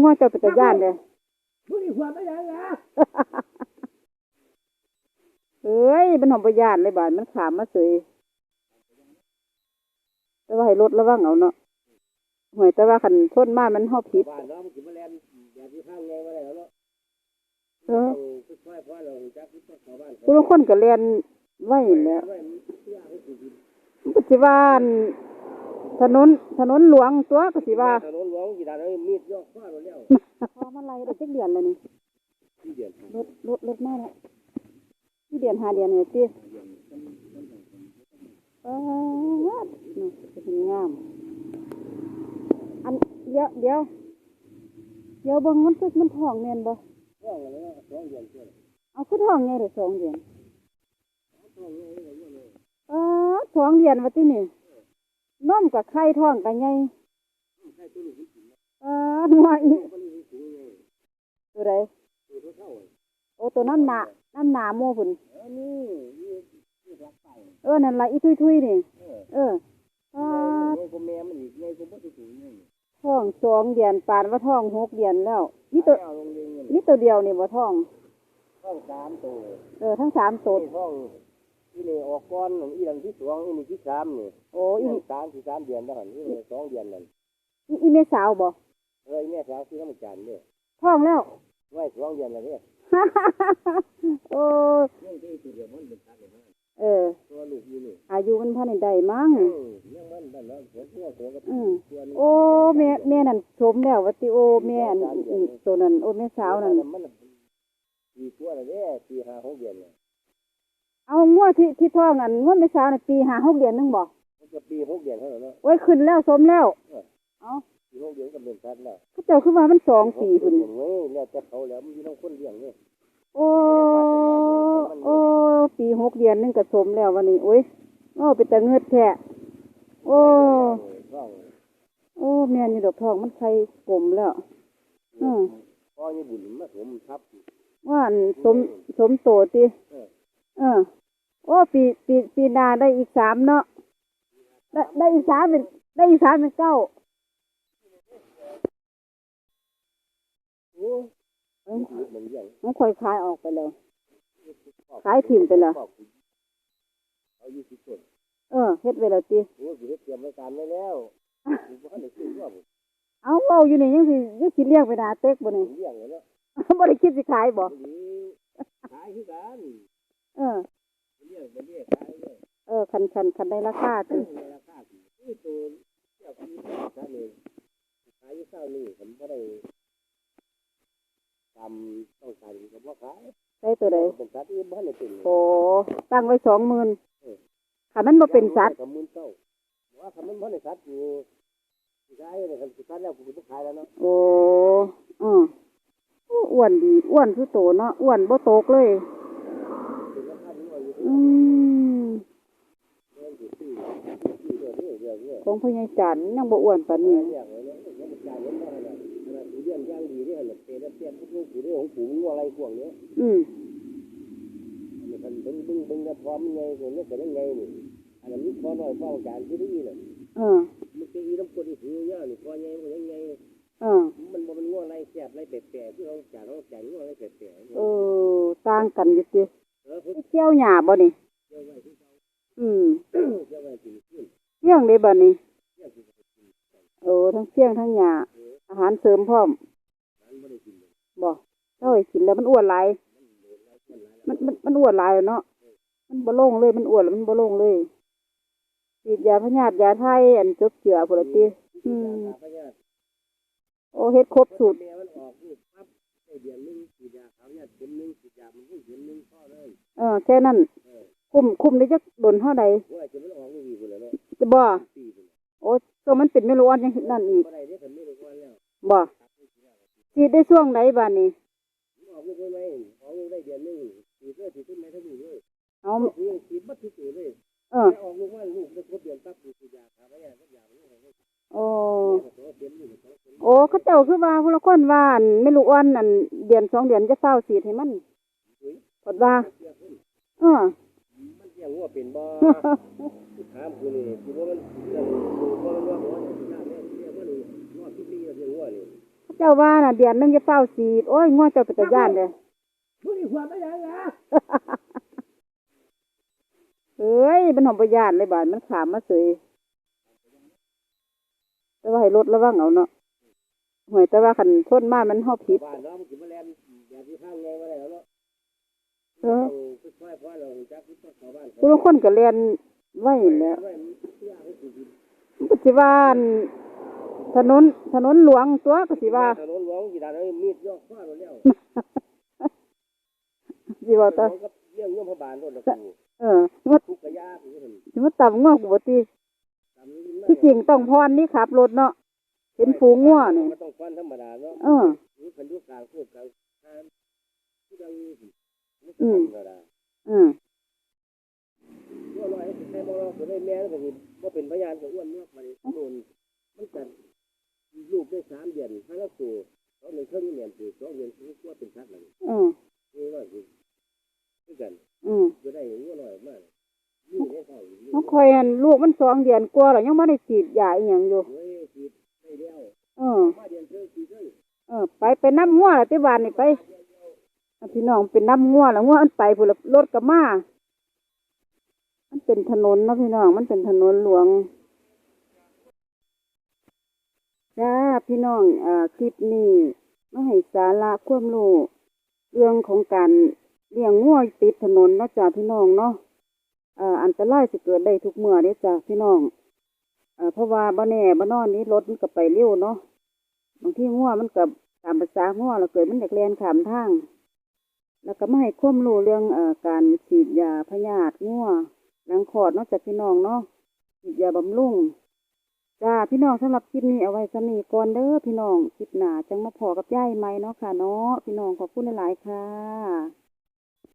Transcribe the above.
งัวเจ้าเป็นตาย่านเด้อผู้นี่ความไม่ได้ละเอ้ยมันหอมบ่ย่านเลยบาดมันขามมาเสยแต่ว่าให้รถระวังเอาเนาะห่วยแต่ว่าคันชนมามันฮอบผิดบ้านเรามันสิมาแล่นแบบที่ข้างไงมาได้แล้วเนาะเออต้องค่อยๆเพราะเราจักที่ชาวบ้านผู้ลางคนก็เรียนไว้แหล้วด้วยมันเชื่อให้สิปัจจุบัน ถนนถนนหลวงตัวก็สิว่าถนนหลวงกี่ดานเอามีดยอกฟ้าแล้วพอมาไล่ได้จักเดือนแล้วนี่ที่เดือนรถรถรถมาแล้วที่เดือนหาเดือนเนี่ยติเออนี่เป็นงามอันเดี๋ยวเดี๋ยวเดี๋ยวเบิ่งมันคือมันท้องแม่นบ่ท้องแล้วท้องเดือนเท่าเอาคือท้องไงเด้อสองเดือนเออสองเดือนว่าตินี่ นมกับไข่ท้องกับไงเออหัวอีตัวใดโอ้ตัวน้ำหนาน้ำหนาโม่พุ่นเออนี่นี่นี่รักไปเออ นั่นล่ะอีทุยๆนี่ เออเออเออไงก็แม่มันอีกไงก็บ่ถูกนี่ท้องสองเดือนปานว่าท้องหกเดือนแล้ว นี่ตัวเอาลงเรียนเงินนี่ตัวเดียวนี่บ่ท้องท้องสามตัว เออ ทั้งสามตัวนี่ท้อง อีนี่ออกก้อนอีนั่นที่สองอีนี่ที่สามนี่โอ้อีอีสามที่สามเดือนแล้วหันนี่สองเดือนนั่นอีอีแม่สาวบ่เฮ้ยแม่สาวคือธรรมจารย์เนี่ยท้องแล้ว ไว้สองเดือนแล้วเนี่ยโอ้ยังที่ตัวเดียวมันเป็นตัดเลยฮะเออ ตัวลูกอยู่นี่อายุมันพันใดมั้งอืมยังมันนั่นแล้วเสียตัวตัวกับอืมตัวนี้โอ้แม่แม่นั่นชมแล้วว่าติโอแม่อันอืมตัวนั้นโอ้แม่สาวนั่นมันสี่ตัวแล้วเนี่ยสี่ห้าหกเดือนเนี่ย เอางัวที่ที่ท้องอันงัวแม่สาวน่ะปีห้าหกเดือนนึงบ่มันจะปีหกเดือนเท่านั้นเนาะโอ้ยขึ้นแล้วสมแล้ว เอาปีหกเดือนก็เป็นชัดแล้วเขาเจ้าคือว่ามันสองปีพุ่นเว้ยแล้วแต่เขาแล้วมันอยู่ต้องคนเลี้ยงเนี่ยโอ้โอ้ปีหกเดือนนึงก็สมแล้ววันนี้โอ้ยโอ้เป็นตาเงือดแท้โอ้ท้องโอ้แม่นอยู่ดอกทองมันไข่กลมแล้วอืมพ่อนี่บุญมาถมทับว่าอันสมสมโตติเออ โอ้ปีปีปีหน้าได้อีกสามเนาะได้ได้อีกสามเป็นได้อีกสามเป็นเก้าโอ้เอ้ยมันเลี้ยงมันค่อยคายออกไปแล้วขายถิ่มไปแล้วเอาอยู่ที่ต้นเออเฮ็ดไว้แล้วติโอ้สิเฮ็ดเตรียมรายการไว้แล้วกูบ่ทันได้ซื้อว่าผมเอาเว้าอยู่นี่ยังสิยังสิเลี้ยงไปหนาเต็กบ่นี่เลี้ยงไว้แล้วบ่ได้คิดสิขายบ่นี่ขายคือกันเออ เลี้ยงไปเลี้ยงขายเลยเออคันคันคันได้ราคาติในราคาที่นี่ตัวเจ้าคือซะนี่ขายอยู่เช้านี่ผมบ่ได้ทำต้องการก็บ่ขายได้ตัวใดเป็นสัตว์อื่นบ่ทันได้เป็นโอ้ตั้งไว้สองหมื่นคันมันบ่เป็นสัตว์กับมื่นเก้าว่าคันมันบ่ได้สัตว์อยู่สิขายเนี่ยคันสิขายแล้วกูก็บ่ขายแล้วเนาะโอ้อือโอ้อ้วนดีอ้วนคือโตเนาะอ้วนบ่ตกเลย เป็นราคาที่ว่า อยู่อืมเรื่องสิซื้อซื้อเรื่องเรื่องเรื่องของพ่อใหญ่จันยังบ่อ้วนปานนี้เลี้ยงไว้เนี่ยแล้วมันจ่ายเงินมาขนาดขนาดกูเลี้ยงอย่างดีนี่หั่นน่ะเป็นแล้วเปลี่ยนทุกลูกกูได้ของกูมันว่าอะไรพวกเนี้ยอืมอันนี้คันเบิ่งเบิ่งเบิ่งแล้วพร้อมไงคนนี้ก็ได้ไงนี่อันนั้นมีพอน้อยพอจานที่นี่น่ะเออมันจะอีน้ำกรดอีกหูยาวนี่พอไงมันยังไงเออมันบ่มันง่วงอะไรแสบอะไรแปลกๆที่เขาจ่ายเขาจ่ายง่วงอะไรแปลกเออต่างกันอยู่ติๆ เกี่ยวหญ้าบ่นี่อืมเกี่ยวไว้กินขึ้นเกี่ยงได้บ่นี่เกี่ยวที่เขากินโอ้ทั้งเกี่ยงทั้งหญ้าอาหารเสริมพร้อมบ่ได้กินเอ้ยกินแล้วมันอ้วนหลายมันมันมันอ้วนหลายเนาะมันบ่ลงเลยมันอ้วนแล้วมันบ่ลงเลยฉีดยาพยาธิยาไทยอันจบเจือพุ่นละติอืมโอ้เฮ็ดครบสูตร เดือนหนึงฉีดยาขาวเนี่ยเข็มหนึงฉีดยามันก็เข็มหนึงพ่อเลยเออแค่นั้นคุมคุมได้จักดนเท่าใดว่าจะไมันออกลูกอีกคนแล้วเนาะจะบ่โอ้ก็มันเป็นไม่รู้อันยังนั่นอีกบ่ฉีดได้ช่วงไหนบ้านนี้มันออกลูกไว้ไหมออกลูกได้เดือนหนึงฉีดเลยฉีดต้นไม้ทั้งลูกเลยเอาฉีดบัดทุกตัวเลยเออออกลูกว่าลูก คือว่าผู้ละคนว่าอันไม่รู้อันอันเดือนสองเดือนจะเฝ้าฉีดให้มันกดว่าเสียขึ้นเออมันเสียงหัวเป็นบ่ถามกูนี่กูว่ามันเรื่องกูว่ามันว่าหัวจะสิยากแน่เสียว่านี่ว่าที่ปีแล้วเสียงหัวนี่เขาเจ้าว่าน่ะเดือนหนึงจะเฝ้าสีดโอ้ยง่วงเจ้าเป็นตาย่านเด้มึงอีหัวไม่ยังนะเอ้ยมันหอมประยานเลยบาดมันขามมาเสยแต่ว่าให้รถระวังเอาเนาะ ห่วยแต่ว่าคันชนมามันหอบผิดบ้านเนาะมันกินแมลงแบบที่ข้างไงมาแล้วเนาะเออค่อยๆเพราะเราจักที่ชาวบ้านผู้ลางคนก็เรียนไว้แหล้วไม่เชื่อให้สิมันก็สิว่าอั่นถนนถนนหลวงตัวก็สิว่าถนนหลวงกี่ดานเอ้ยมีดยอกฟ้าเราแล้วสิว่าแตาก็เรื่องโยมพบาลรถนะกูเออว่าทุกกระยาคือเห็นสิมาต่ำง่วงกูบ่ติตามนี้ที่จริงต้องพรนี่ขับรถเนาะเห็นฝูงง่วนี่มันต้ องฟันธรรมดาเนาะเออนี่พันธุกลางโคกกลางทางที่ดังนี่สิอืมธรรมดาอืมว่าน้อยให้ใครบ่รอก็ได้แม่ก็สิบ่เป็นพยานก็อ้วนเนาะมาดิโน่นมันจะลูกได้สามเดือนถ้าเราตัวสองเดือนครึ่งเดือนตัวสองเดือนคือว่าเป็นชักแล้วเออนี่ว่าสิคือกัน อืมจะได้งัวน้อยมากนี่ได้เท่าอยู่น้องคอยอันลูกมันสองเดือนกว่าแล้วยังไม่ได้ฉีดยาอีหยังอยู่เฮ้ยสิได้แล้วเออ อเออไปไปน้ำงัวแล้วที่บ้านนี่ไปพี่น้องเป็นน้ำงัวแล้วงัวมันไปพุ่นลรถกับมามันเป็นถนนนะพี่น้องมันเป็นถนนหลวงจ้าพี่น้องเอ่อคลิปนี้มาให้สาระความรู้เรื่องของการเลี้ยงงัวติดถนนนะจ้าพี่น้องเนาะเอ่ออันตรายสิเกิดได้ทุกเมื่อเด้จ้าพี่น้องเอ่อเพราะว่าบ่แน่บ่นอนนี้รถมันก็ไปเร็วเนาะบางที่งัวมันก็ ตามภาษางัวเราเกิดมันอยากเรียนขามทาง แล้วก็ไม่ให้ควมรู้เรื่องเอ่อการฉีดยาพยาธิงัวหลังคอดนอกจากพี่น้องเนาะฉีดยาบำรุงจ้าพี่น้องสำหรับคลิปนี้เอาไว้สนีก่อนเด้อพี่น้องคลิปหนาจังมาพอกับย่ายไหมเนาะค่ะเนาะพี่น้องขอบคุณหลายๆค่ะ